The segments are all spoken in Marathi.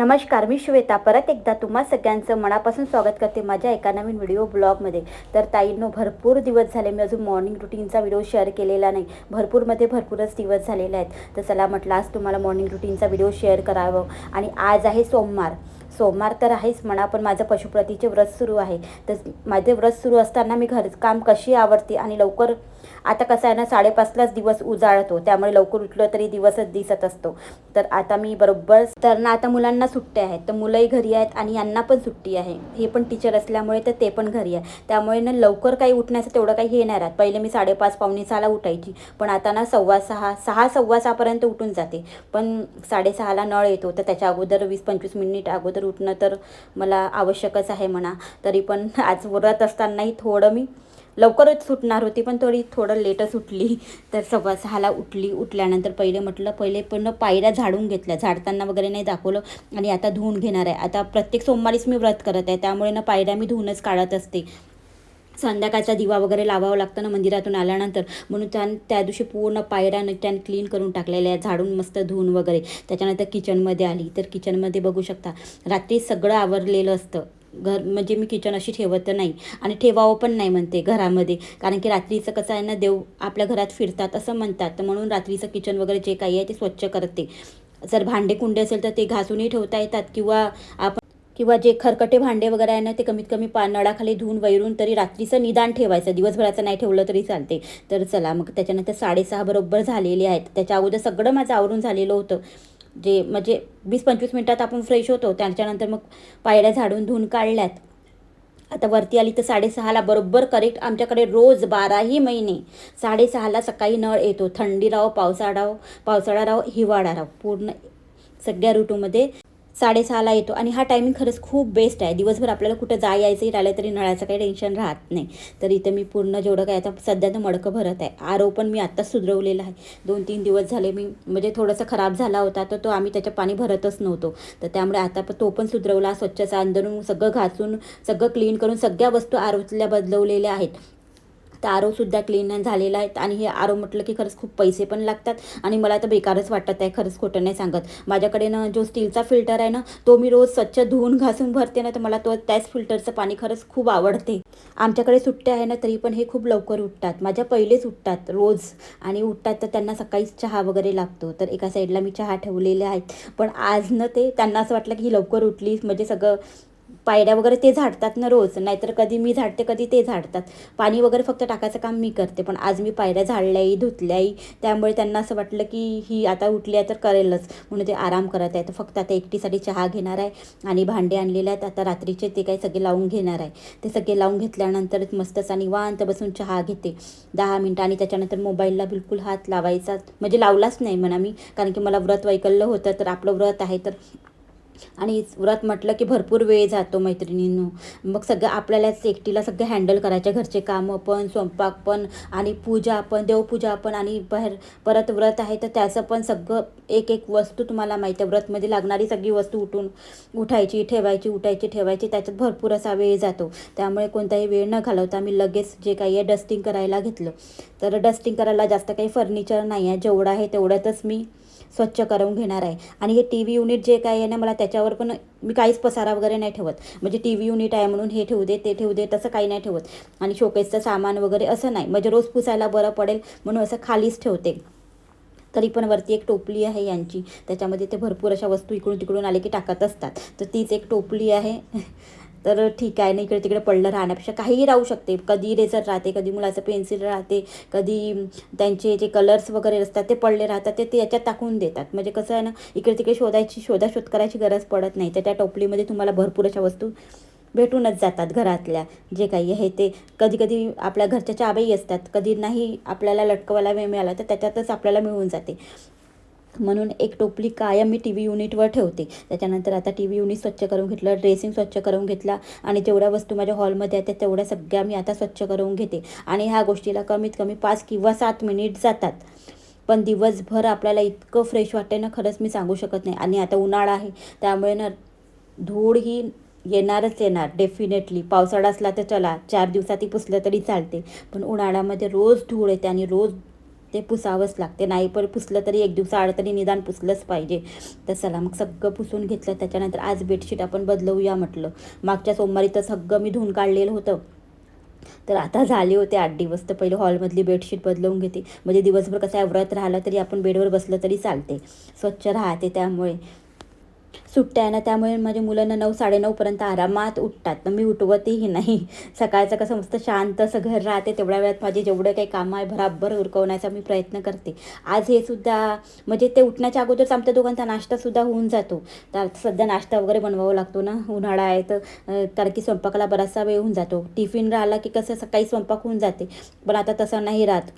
नमस्कार मी श्वेता. परत एकदा तुम्हा सगळ्यांचं मनापासून स्वागत करते माझ्या एका नवीन व्हिडिओ ब्लॉगमध्ये. तर ताईंनो भरपूर दिवस झाले मी अजून मॉर्निंग रुटीनचा व्हिडिओ शेअर केलेला नाही. भरपूरमध्ये भरपूरच दिवस झालेले आहेत. तर चला म्हटलं आज तुम्हाला मॉर्निंग रुटीनचा व्हिडिओ शेअर करावं. आणि आज आहे सोमवार. सोमवार तर आहेच म्हणा पण माझं पशुप्रतीचे व्रत सुरू आहे. तर माझे व्रत सुरू असताना मी घरकाम कशी आवडते आणि लवकर आता कसं आहे ना साडेपाचलाच दिवस उजाळतो त्यामुळे लवकर उठलं तरी दिवसच दिसत असतो. तर आता मी बरोबर तर ना आता मुलांना सुट्ट्या आहेत तर मुलंही घरी आहेत आणि यांना पण सुट्टी आहे. हे पण टीचर असल्यामुळे तर ते पण घरी आहे त्यामुळे ना लवकर काही उठण्याचं तेवढं काही हे नाही राहत. पहिले मी साडेपाच पावणे सहाला उठायची. पण आता ना सव्वा सहा सहा सव्वा सहापर्यंत उठून जाते. पण साडेसहाला नळ येतो तर त्याच्या अगोदर वीस पंचवीस मिनिट अगोदर उठणं तर मला आवश्यकच आहे म्हणा. तरी पण आज व्रत असतानाही थोडं मी लवकरच सुटणार होती पण थोडी थोडं लेटच उठली तर सव्वा सहाला उठली. उठल्यानंतर पहिले म्हटलं पहिले पण पायऱ्या झाडून घेतल्या. झाडताना वगैरे नाही दाखवलं. आणि आता धुवून घेणार आहे. आता प्रत्येक सोमवारीच मी व्रत करत आहे. त्यामुळे ना पायऱ्या मी धुवूनच काढत असते. संध्याकाळचा दिवा वगैरे लावावं लागतं ना मंदिरातून आल्यानंतर. म्हणून त्या त्या दिवशी पूर्ण पायऱ्या त्याने क्लीन करून टाकलेल्या आहे झाडून मस्त धुवून वगैरे. त्याच्यानंतर किचनमध्ये आली. तर किचनमध्ये बघू शकता रात्री सगळं आवरलेलं असतं. घर म्हणजे मी किचन अशी ठेवत नाही. आणि ठेवावं पण नाही म्हणते घरामध्ये. कारण की रात्रीचं कसं आहे ना देव आपल्या घरात फिरतात असं म्हणतात. तर म्हणून रात्रीचं किचन वगैरे जे काही आहे ते स्वच्छ करते. जर भांडे कुंडे असेल तर ते घासूनही ठेवता येतात. किंवा आपण किंवा जे खरकटे भांडे वगैरे आहे ना ते कमीत कमी पा नळाखाली धुवून वैरून तरी रात्रीचं निदान ठेवायचं. दिवसभराचं नाही ठेवलं तरी चालते. तर चला मग त्याच्यानंतर साडेसहा बरोबर झालेले आहेत. त्याच्या अगोदर सगळं माझं आवरून झालेलं होतं. जे म्हणजे वीस पंचवीस मिनटात आपण फ्रेश होतो त्याच्यानंतर मग पायऱ्या झाडून धुवून काढल्यात. आता वरती आली तर साडेसहाला बरोबर करेक्ट आमच्याकडे रोज बाराही महिने साडेसहाला सकाळी नळ येतो. थंडी राहो पावसाळा राहो पावसाळा राहो हिवाळा राहो. पूर्ण सगळ्या ऋतूमध्ये साडेसहाला येतो. आणि हा टायमिंग खरंच खूप बेस्ट आहे. दिवसभर आपल्याला कुठं जा यायचंही राहिलं तरी नळाचं काही टेन्शन राहत नाही. तर इथं मी पूर्ण जेवढं काय आता सध्या तर मडकं भरत आहे. आरो पण मी आत्ताच सुधरवलेला आहे. दोन तीन दिवस झाले मी म्हणजे थोडंसं खराब झाला होता तर तो आम्ही त्याच्या पाणी भरतच नव्हतो. तर त्यामुळे आता पण तो पण सुधरवला स्वच्छचा अंदरून सगळं घासून सगळं क्लीन करून सगळ्या वस्तू आरोतल्या बदलवलेल्या आहेत. तर आरोसुद्धा क्लीन झालेला आहे आणि हे आरो म्हटलं की खरंच खूप पैसे पण लागतात. आणि मला तर बेकारच वाटत आहे खरंच खोटं नाही सांगत. माझ्याकडे ना जो स्टीलचा फिल्टर आहे ना तो मी रोज स्वच्छ धुवून घासून भरते ना तर मला तो त्याच फिल्टरचं पाणी खरंच खूप आवडते. आमच्याकडे सुट्ट्या आहे ना तरी पण हे खूप लवकर उठतात. माझ्या पहिलेच उठतात रोज. आणि उठतात तर त्यांना सकाळीच चहा वगैरे लागतो. तर एका साईडला मी चहा ठेवलेले आहेत. पण आज न ते त्यांना असं वाटलं की ही लवकर उठली. म्हणजे सगळं पायऱ्या वगैरे ते झाडतात ना रोज. नाहीतर कधी मी झाडते कधी ते झाडतात. पाणी वगैरे फक्त टाकायचं काम मी करते. पण आज मी पायऱ्या झाडल्याही धुतल्याही त्यामुळे त्यांना असं वाटलं की ही आता उठली आहे तर करेलच. म्हणून ते आराम करत आहे तर फक्त आता एकटीसाठी चहा घेणार आहे आणि भांडे आणलेले आहेत. आता रात्रीचे ते काही सगळे लावून घेणार आहे. ते सगळे लावून घेतल्यानंतर मस्तच निवांत बसून चहा घेते. दहा मिनटं आणि त्याच्यानंतर मोबाईलला बिलकुल हात लावायचा. म्हणजे लावलाच नाही म्हणा मी. कारण की मला व्रत वैकल्य होतं तर आपलं व्रत आहे तर आणि व्रत म्हटलं की भरपूर वेळ जातो मैत्रिणींनो. मग सगळं आपल्यालाच एकटीला सगळं हँडल करायचे घरचे कामं पण स्वयंपाक पण आणि पूजा पण देवपूजा पण आणि बाहेर परत व्रत आहे तर त्याचं पण सगळं एक एक वस्तू तुम्हाला माहिती आहे. व्रतमध्ये लागणारी सगळी वस्तू उठून उठायची ठेवायची उठायची ठेवायची त्याच्यात भरपूर असा वेळ जातो. त्यामुळे कोणताही वेळ न घालवता मी लगेच जे काही आहे डस्टिंग करायला घेतलं. तर डस्टिंग करायला जास्त काही फर्निचर नाही आहे जेवढं आहे तेवढ्यातच मी स्वच्छ करून घेणार आहे. आणि हे टी व्ही युनिट जे काही आहे ना मला त्याच्यावर पण मी काहीच पसारा वगैरे नाही ठेवत. म्हणजे टी व्ही युनिट आहे म्हणून हे ठेवू दे ते ठेवू दे तसं काही नाही ठेवत. आणि शोकेसचं सामान वगैरे असं नाही. म्हणजे रोज पुसायला बरं पडेल म्हणून असं खालीच ठेवते. तरी पण वरती एक टोपली आहे यांची. त्याच्यामध्ये ते भरपूर अशा वस्तू इकडून तिकडून आले की टाकत असतात. तर तीच एक टोपली आहे. तर ठीक आहे ना इकडे तिकडे पडलं राहण्यापेक्षा काहीही राहू शकते. कधी रेझर राहते कधी मुलाचं पेन्सिल राहते कधी त्यांचे जे कलर्स वगैरे असतात ते पडले राहतात ते ते याच्यात टाकून देतात. म्हणजे कसं आहे ना इकडे तिकडे शोधायची शोधाशोध करायची गरज पडत नाही. तर त्या टोपलीमध्ये तुम्हाला भरपूर अशा वस्तू भेटूनच जातात घरातल्या. जे काही आहे ते कधी कधी आपल्या घरच्या चाबाई असतात. कधी नाही आपल्याला लटकवायला वेळ मिळाला तर त्याच्यातच आपल्याला मिळून जाते. म्हणून एक टोपली कायम मी टी व्ही युनिटवर ठेवते. त्याच्यानंतर आता टी व्ही युनिट स्वच्छ करून घेतलं ड्रेसिंग स्वच्छ करून घेतला आणि जेवढ्या वस्तू माझ्या हॉलमध्ये आहेत त्या तेवढ्या सगळ्या मी आता स्वच्छ करून घेते. आणि ह्या गोष्टीला कमीत कमी पाच किंवा सात मिनिट जातात. पण दिवसभर आपल्याला इतकं फ्रेश वाटते ना खरंच मी सांगू शकत नाही. आणि आता उन्हाळा आहे त्यामुळे ना धूळ ही येणारच येणार डेफिनेटली पावसाळा असला तर चला चार दिवसात ती पुसलं तरी चालते. पण उन्हाळ्यामध्ये रोज धूळ येते आणि रोज ते पुसावंच लागते. नाही पण पुसलं तरी एक दिवसा तरी निदान पुसलंच पाहिजे. तर चला मग सगळं पुसून घेतलं. त्याच्यानंतर आज बेडशीट आपण बदलवूया म्हटलं. मागच्या सोमवारी तर सगळं मी धुवून काढलेलं होतं. तर आता झाले होते आठ दिवस. तर पहिले हॉलमधली बेडशीट बदलवून घेते. म्हणजे दिवसभर कसं आहे व्रत राहिलं तरी आपण बेडवर बसलं तरी चालते. स्वच्छ राहते त्यामुळे. सुट्ट्या आहे ना त्यामुळे माझ्या मुलांना नऊ साडेनऊपर्यंत आरामात उठतात. तर मी उठवतही नाही. सकाळचं कसं मस्त शांत असं घर राहते तेवढ्या वेळात माझे जेवढं काही काम आहे भराभर उरकवण्याचा मी प्रयत्न करते. आज हे सुद्धा म्हणजे ते उठण्याच्या अगोदरच आमच्या दोघांचा नाश्तासुद्धा होऊन जातो. तर सध्या नाश्ता वगैरे बनवावा लागतो ना उन्हाळा आहे तर कारण की स्वयंपाकाला बराचसा वेळ होऊन जातो. टिफिन राहिला की कसं सकाळी स्वयंपाक होऊन जाते. पण आता तसं नाही राहत.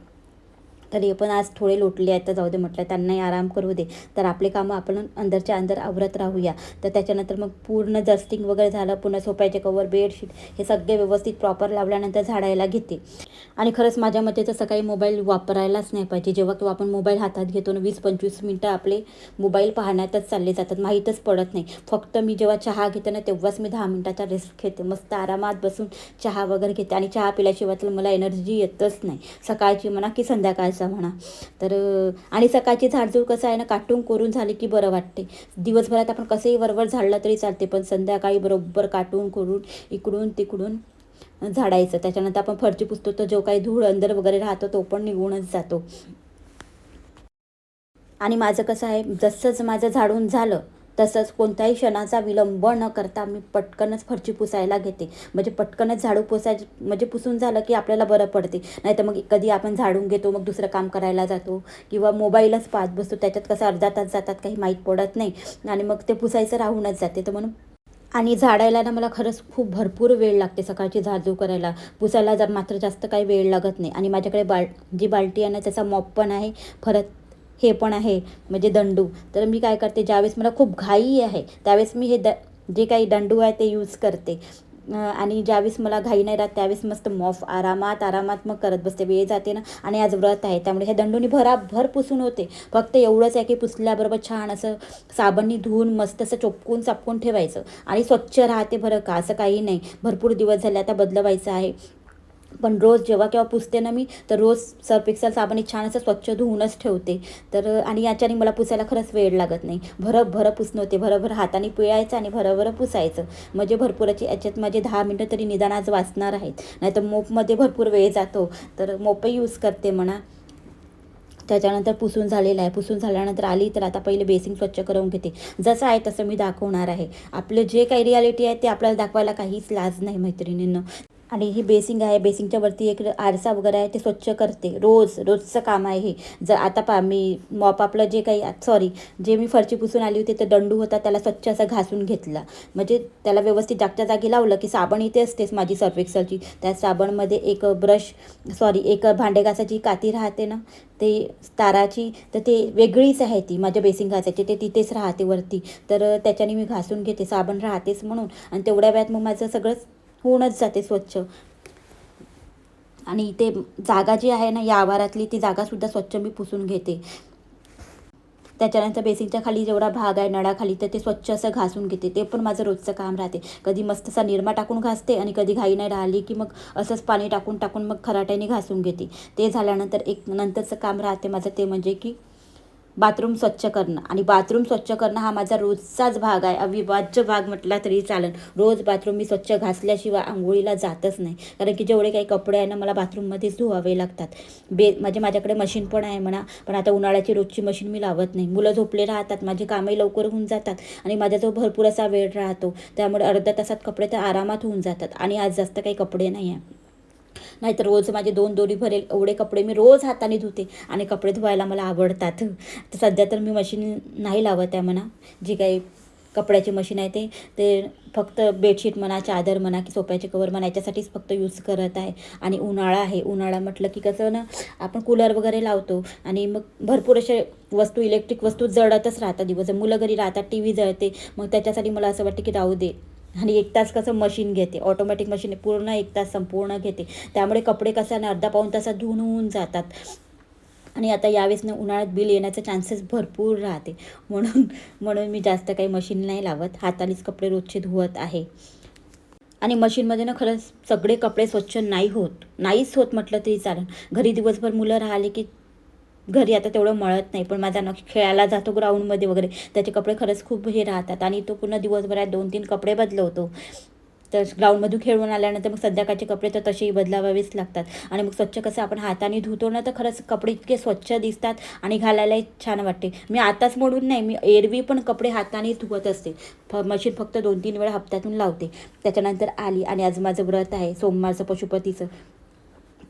तरी पण आज थोडे लोटले आहेत तर जाऊ दे म्हटलं त्यांनाही आराम करू दे. तर आपले कामं आपण अंदरच्या अंदर आवरत राहूया. तर त्याच्यानंतर मग पूर्ण जस्टिंग वगैरे झालं पुन्हा सोप्याचे कवर बेडशीट हे सगळे व्यवस्थित प्रॉपर लावल्यानंतर झाडायला घेते. आणि खरंच माझ्या मते तर सकाळी मोबाईल वापरायलाच नाही पाहिजे. जेव्हा किंवा आपण मोबाईल हातात घेतो ना वीस पंचवीस मिनटं आपले मोबाईल पाहण्यातच चालले जातात माहीतच पडत नाही. फक्त मी जेव्हा चहा घेते ना तेव्हाच मी दहा मिनटाचा रेस्ट घेते. मस्त आरामात बसून चहा वगैरे घेते. आणि चहा पिल्याशिवाय तर मला एनर्जी येतच नाही. सकाळची म्हणा की संध्याकाळचं. म्हणा. तर आणि सकाळची झाडझूड कसं आहे ना काटून कोरून झाली की बरं वाटते. दिवसभरात आपण कसंही वरवर झाडलं तरी चालते पण संध्याकाळी बरोबर काटून करून इकडून तिकडून झाडायचं. त्याच्यानंतर आपण फरची पुसतो तर जो काही धूळ अंदर वगैरे राहतो तो पण निघूनच जातो. आणि माझं कसं आहे जसंच माझं झाडून झालं तसंच कोणत्याही क्षणाचा विलंब न करता मी पटकनच फरची पुसायला घेते. म्हणजे पटकनच झाडू पुसाय म्हणजे पुसून झालं की आपल्याला बरं पडते. नाही तर मग कधी आपण झाडून घेतो मग दुसरं काम करायला जातो. किंवा मोबाईलच पाहत बसतो त्याच्यात कसं अर्धा तास जातात काही माहीत पडत नाही. आणि मग ते पुसायचं राहूनच जाते. तर म्हणून आणि झाडायला ना मला खरंच खूप भरपूर वेळ लागते सकाळची झाडझूड करायला. पुसायला जर मात्र जास्त काही वेळ लागत नाही. आणि माझ्याकडे बाल जी बाल्टी आहे ना त्याचा मॉप पण आहे. परत हे पण आहे म्हणजे दंडू. तर मी काय करते ज्यावेळेस मला खूप घाई आहे त्यावेळेस मी हे द जे काही दंडू आहे ते यूज करते. आणि ज्यावेळेस मला घाई नाही राहत त्यावेळेस मस्त मॉफ आरामात आरामात मग करत बसते वेळ जाते ना. आणि आज व्रत आहे त्यामुळे हे दंडूनी भराभर पुसून होते. फक्त एवढंच आहे की पुसल्याबरोबर छान असं साबणनी धुवून मस्त असं चोपकून चापकून ठेवायचं. आणि स्वच्छ राहते बरं का असं काही नाही. भरपूर दिवस झाले आता बदलवायचं आहे. पण रोज जेव्हा केव्हा पुसते ना मी तर रोज सर्फ एक्सेल साबण छान असं स्वच्छ धुवूनच ठेवते. तर आणि याच्याने मला पुसायला खरंच वेळ लागत नाही. भरं भरं पुसणं होते भरभर हाताने पिळायचं आणि भरभर पुसायचं. म्हणजे भरपूरची याच्यात माझे दहा मिनटं तरी निदान आज वाचणार आहेत. नाही तर मोपमध्ये भरपूर वेळ जातो. तर मोपही यूज करते म्हणा. त्याच्यानंतर पुसून झालेलं आहे. पुसून झाल्यानंतर आली तर आता पहिले बेसिंग स्वच्छ करून घेते. जसं आहे तसं मी दाखवणार आहे. आपलं जे काही रियालिटी आहे ते आपल्याला दाखवायला काहीच लाज नाही मैत्रिणींनं. आणि ही बेसिंग आहे बेसिंगच्या वरती एक आरसा वगैरे आहे ते स्वच्छ करते. रोज रोजचं काम आहे हे. जर आता पा मी मॉप आपलं जे काही सॉरी जे मी फरची पुसून आली होती ते दंडू होता त्याला स्वच्छ असं घासून घेतला. म्हणजे त्याला व्यवस्थित जागच्या जागी लावलं की साबण इथे असतेच माझी सर्फ एक्सलची त्या साबणमध्ये एक ब्रश सॉरी एक भांडे घासाची काती राहते ना ते ताराची तर ते वेगळीच आहे ती माझ्या बेसिंग घासायची ते तिथेच राहते वरती. तर त्याच्याने मी घासून घेते साबण राहतेच म्हणून. आणि तेवढ्या वेळात मग माझं सगळंच होऊनच जाते स्वच्छ. आणि ते जागा जी आहे ना या आवारातली ती जागासुद्धा स्वच्छ मी पुसून घेते. त्याच्यानंतर बेसिनच्या खाली जेवढा भाग आहे नळाखाली तर ते स्वच्छ असं घासून घेते. ते पण माझं रोजचं काम राहते. कधी मस्त असा निरमा टाकून घासते आणि कधी घाई नाही राहिली की मग असंच पाणी टाकून टाकून मग खराट्याने घासून घेते. ते झाल्यानंतर एक नंतरचं काम राहते माझं ते म्हणजे की बाथरूम स्वच्छ करणं. आणि बाथरूम स्वच्छ करणं हा माझा रोजचाच भाग आहे. अविभाज्य भाग म्हटला तरी चालेल. रोज बाथरूम मी स्वच्छ घासल्याशिवाय आंघोळीला जातच नाही. कारण की जेवढे काही कपडे आहे ना मला बाथरूममध्येच धुवावे लागतात. बे म्हणजे माझ्याकडे मशीन पण आहे म्हणा. पण आता उन्हाळ्याची रोजची मशीन मी लावत नाही. मुलं झोपले राहतात. माझी कामही लवकर होऊन जातात. आणि माझ्याजवळ भरपूर असा वेळ राहतो. त्यामुळे अर्ध्या तासात कपडे तर आरामात होऊन जातात. आणि आज जास्त काही कपडे नाही आहे. नाहीतर रोज माझे दोन दोरी भरेल एवढे कपडे मी रोज हाताने धुते आणि कपडे धुवायला मला आवडतात. तर सध्या तर मी मशीन नाही लावत आहे म्हणा. जी काही कपड्याची मशीन आहे ते ते फक्त बेडशीट म्हणा चादर म्हणा की सोप्याचे कवर म्हणा याच्यासाठीच फक्त यूज करत आहे. आणि उन्हाळा आहे उन्हाळा म्हटलं की कसं ना आपण कूलर वगैरे लावतो आणि मग भरपूर असे वस्तू इलेक्ट्रिक वस्तू जळतच राहतात दिवस मुलं घरी राहतात टी व्ही जळते. मग त्याच्यासाठी मला असं वाटतं की राहू दे. आणि एक तास कसं मशीन घेते. ऑटोमॅटिक मशीन पूर्ण एक तास संपूर्ण घेते. त्यामुळे कपडे कसं अर्धा पाऊन तासात धुवून होऊन जातात. आणि आता यावेळेस ना उन्हाळ्यात बिल येण्याचे चान्सेस भरपूर राहते. म्हणून म्हणून मी जास्त काही मशीन नाही लावत. हातानेच कपडे रोजचे धुवत आहे. आणि मशीनमध्ये ना खरंच सगळे कपडे स्वच्छ नाही होत. नाहीच होत म्हटलं तरी चालेल. घरी दिवसभर मुलं राहिले की घरी आता तेवढं मळत नाही पण माझा न खेळायला जातो ग्राउंडमध्ये वगैरे. त्याचे कपडे खरंच खूप हे राहतात आणि तो पूर्ण दिवसभरात दोन तीन कपडे बदलवतो. तर ग्राउंडमधून खेळून आल्यानंतर मग संध्याकाळचे कपडे तर तसेही बदलावावेच लागतात. आणि मग स्वच्छ कसं आपण हाताने धुतो ना तर खरंच कपडे इतके स्वच्छ दिसतात आणि घालायलाही छान वाटते. मी आताच म्हणून नाही मी एरवी पण कपडे हाताने धुवत असते. फ मशीन फक्त दोन तीन वेळा हप्त्यातून लावते. त्याच्यानंतर आली आणि आज माझं व्रत आहे. सोमवारचं पशुपतीचं.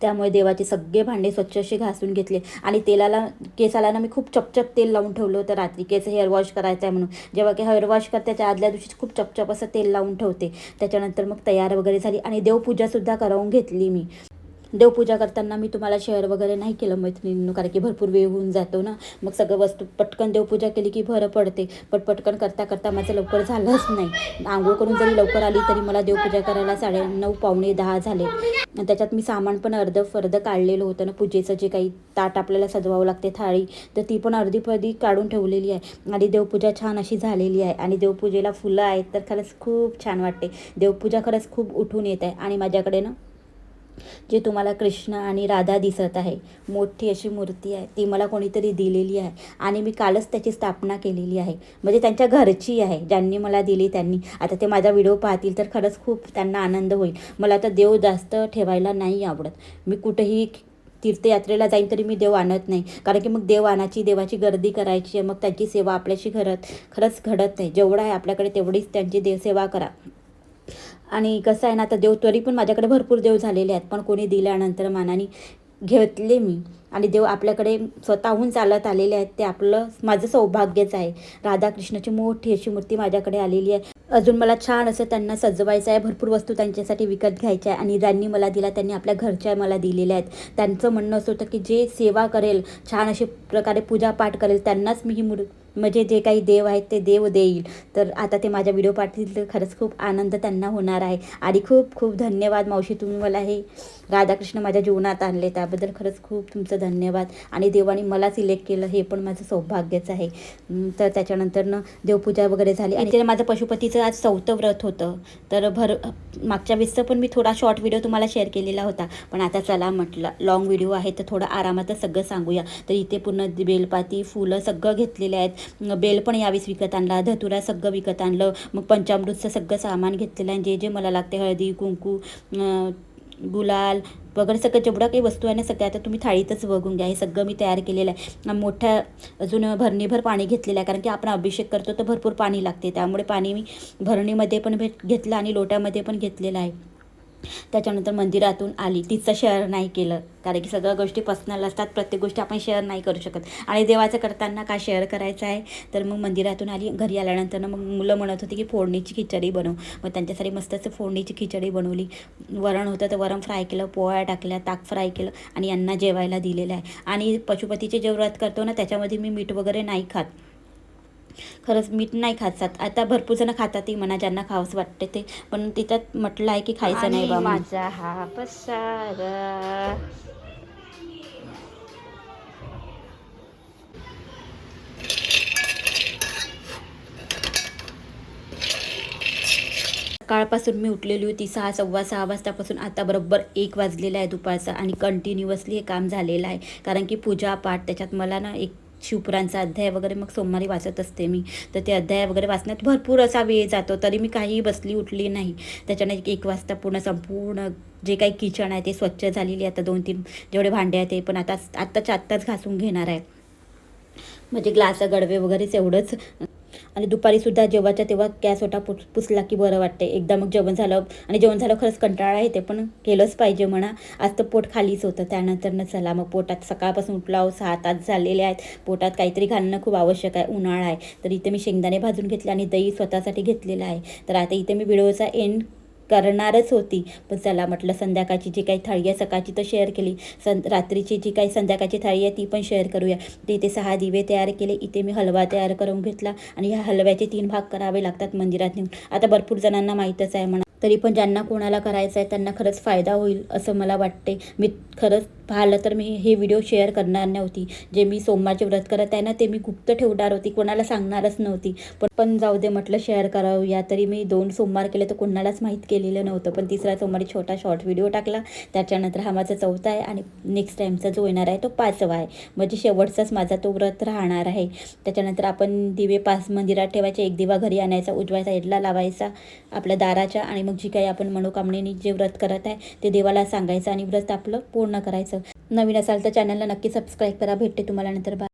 त्यामुळे देवाचे सगळे भांडे स्वच्छ असे घासून घेतले. आणि तेलाला केसाला ना मी खूप चपचप तेल लावून ठेवलं होतं रात्री. केस हेअर वॉश करायचं आहे म्हणून. जेव्हा की हेअर वॉश करते त्याच्या आदल्या दिवशी खूप चपचप असं तेल लावून ठेवते. त्याच्यानंतर मग तयार वगैरे झाली. आणि देवपूजासुद्धा करवून घेतली मी. देवपूजा करताना मी तुम्हाला शेअर वगैरे नाही केलं मैत्रिणींनो कारण की भरपूर वेळ होऊन जातो ना. मग सगळं वस्तू पटकन देवपूजा केली की भरं पडते. पण पटकन करता करता माझं लवकर झालंच नाही. आंघोळ करून जरी लवकर आली तरी मला देवपूजा करायला साडे नऊ पावणे दहा झाले. त्याच्यात मी सामान पण अर्ध फर्द काढलेलं होतं ना पूजेचं जे काही ताट आपल्याला सजवावं लागते थाळी तर ती पण अर्धी फर्दी काढून ठेवलेली आहे. आणि देवपूजा छान अशी झालेली आहे. आणि देवपूजेला फुलं आहेत तर खरंच खूप छान वाटते. देवपूजा खरंच खूप उठून येत आहे. आणि माझ्याकडे ना जे तुम्हाला कृष्ण आणि राधा दिसत आहे. मोठी अशी मूर्ती आहे. ती मला कोणीतरी दिलेली आहे. आणि मी कालच त्याची स्थापना केलेली आहे. म्हणजे त्यांच्या घरची आहे. ज्यांनी मला दिली त्यांनी. आता ते माझा व्हिडिओ पाहतील तर खरंच खूप त्यांना आनंद होईल. मला तर देव जास्त ठेवायला नाही आवडत. मी कुठेही तीर्थयात्रेला जाईन तरी मी देव आणत नाही. कारण की मग देव आणायची देवाची गर्दी करायची मग त्यांची सेवा आपल्याशी घडत खरंच घडत नाही. जेवढं आहे आपल्याकडे तेवढीच त्यांची देवसेवा करा. आणि कसं आहे ना आता देव तरी पण माझ्याकडे भरपूर देव झालेले आहेत पण कोणी दिल्यानंतर मानाने घेतले मी. आणि देव आपल्याकडे स्वतःहून चालत आलेले आहेत ते आपलं माझं सौभाग्यच आहे. राधाकृष्णाची मोठी अशी मूर्ती माझ्याकडे आलेली आहे. अजून मला छान असं त्यांना सजवायचं आहे भरपूर वस्तू त्यांच्यासाठी विकत घ्यायच्या आहे. आणि ज्यांनी मला दिला त्यांनी आपल्या घरच्या मला दिलेल्या आहेत. त्यांचं म्हणणं असं होतं की जे सेवा करेल छान अशा प्रकारे पूजापाठ करेल त्यांनाच मी ही मूर्ती म्हणजे जे काही देव आहेत ते देव देईल. तर आता ते माझ्या व्हिडिओ पाठतील तर खरंच खूप आनंद त्यांना होणार आहे. आणि खूप खूप धन्यवाद मावशी तुम्ही मला हे राधाकृष्ण माझ्या जीवनात आणले. त्याबद्दल खरंच खूप तुमचं धन्यवाद. आणि देवाने मला सिलेक्ट केलं हे पण माझं सौभाग्यच आहे. तर त्याच्यानंतरनं देवपूजा वगैरे झाली. आणि ते माझं पशुपतीचं आज चौथं व्रत होतं. तर भर मागच्या वेळेसचं पण मी थोडा शॉर्ट व्हिडिओ तुम्हाला शेअर केलेला होता. पण आता चला म्हटलं लॉंग व्हिडिओ आहे तर थोडं आरामातच सगळं सांगूया. तर इथे पूर्ण बेलपाती फुलं सगळं घेतलेले आहेत. बेल पण यावेळेस विकत आणला धतुरा सगळं विकत आणलं मग पंचामृतचं सगळं सामान घेतलेलं आहे. जे जे मला लागते हळदी कुंकू गुलाल वगैरे सगळं जेवढं काही वस्तू आहे ना सगळ्या आता तुम्ही थाळीतच बघून घ्या. हे सगळं मी तयार केलेलं आहे. मोठ्या अजून भरणीभर पाणी घेतलेलं आहे कारण की आपण अभिषेक करतो तर भरपूर पाणी लागते. त्यामुळे पाणी मी भरणीमध्ये पण भेट घेतलं आणि लोट्यामध्ये पण घेतलेलं आहे. त्याच्यानंतर मंदिरातून आली. तिचं शेअर नाही केलं. कारण की सगळ्या गोष्टी पर्सनल असतात. प्रत्येक गोष्टी आपण शेअर नाही करू शकत. आणि देवाचं करताना काय शेअर करायचं आहे? तर मग मंदिरातून आली. घरी आल्यानंतर मग मुलं म्हणत होती की फोडणीची खिचडी बनव. मग त्यांच्यासाठी मस्त असं फोडणीची खिचडी बनवली. वरण होतं तर वरण फ्राय केलं. पोळ्या टाकल्या. ताक फ्राय केलं. आणि यांना जेवायला दिलेलं आहे. आणि पशुपतीचे जे व्रत करतो ना त्याच्यामध्ये मी मीठ वगैरे नाही खात. खरंच मीठ नाही खातात आता भरपूर जण खातात ती म्हणा ज्यांना खावंसं वाटते ते. पण तिथं म्हटलं आहे की खायचं नाही बाबा माझा हा पसारा. सकाळपासून मी उठलेली होती सहा सव्वा सहा वाजतापासून. आता बरोबर एक वाजलेला आहे दुपारचा आणि कंटिन्युअसली हे काम झालेलं आहे. कारण की पूजा पाठ त्याच्यात मला ना एक शिवपुरांचा अध्याय वगैरे मग सोमवारी वाचत असते मी. तर ते अध्याय वगैरे वाचण्यात भरपूर असा वेळ जातो तरी मी काहीही बसली उठली नाही. त्याच्याने एक- वाजता पूर्ण संपूर्ण जे काही किचन आहे ते स्वच्छ झालेली आहे. आता दोन तीन जेवढे भांडे आहेत ते पण आता आत्ताच्या आत्ताच घासून घेणार आहे. म्हणजे ग्लास गडवे वगैरेच एवढंच आणि दुपारीसुद्धा जेव्हाच्या तेव्हा गॅस ओटा पुस पुसला की बरं वाटते एकदा मग जेवण झालं आणि जेवण झालं खरंच कंटाळा येते पण केलंच पाहिजे म्हणा. आज तर पोट खालीच होतं. त्यानंतर चला मग पोटात सकाळपासून उठला सहा तास झालेले आहेत. पोटात काहीतरी घालणं खूप आवश्यक आहे उन्हाळा आहे. तर इथे मी शेंगदाणे भाजून घेतले आणि दही स्वतःसाठी घेतलेलं आहे. तर आता इथे मी व्हिडिओचा एंड करणारच होती. पण चला म्हटलं संध्याकाळची जी काही थाळी आहे सकाळची तर शेअर केली. सं रात्रीची जी काही संध्याकाळची थाळी आहे ती पण शेअर करूया. तिथे इथे सहा दिवे तयार केले. इथे मी हलवा तयार करून घेतला. आणि ह्या हलव्याचे तीन भाग करावे लागतात मंदिरात नेऊन. आता भरपूर जणांना माहीतच आहे म्हणा. तरी पण ज्यांना कोणाला करायचं आहे त्यांना खरंच फायदा होईल असं मला वाटते. मी खरंच पाहिलं तर मी हे व्हिडिओ शेअर करणार नव्हती. जे मी सोमवारचे व्रत करत आहे ना ते मी गुप्त ठेवणार होती. कोणाला सांगणारच नव्हती. पण पण जाऊ दे म्हटलं शेअर करावं या तरी मी दोन सोमवार केले तर कोणालाच माहीत केलेलं नव्हतं. पण तिसरा सोमवारी छोटा शॉर्ट व्हिडिओ टाकला. त्याच्यानंतर हा माझा चौथा आहे आणि नेक्स्ट टाईमचा जो येणार आहे तो पाचवा आहे. म्हणजे शेवटचाच माझा तो व्रत राहणार आहे. त्याच्यानंतर आपण दिवे पाच मंदिरात ठेवायचे. एक दिवा घरी आणायचा उजव्या साईडला लावायचा आपल्या दाराच्या. आणि मग जी काही आपण मनोकामनेने जे व्रत करत आहे ते देवाला सांगायचं आणि व्रत आपलं पूर्ण करायचं. नवीन असाल तर चॅनलला नक्की सबस्क्राईब करा. भेटते तुम्हाला नंतर. बाय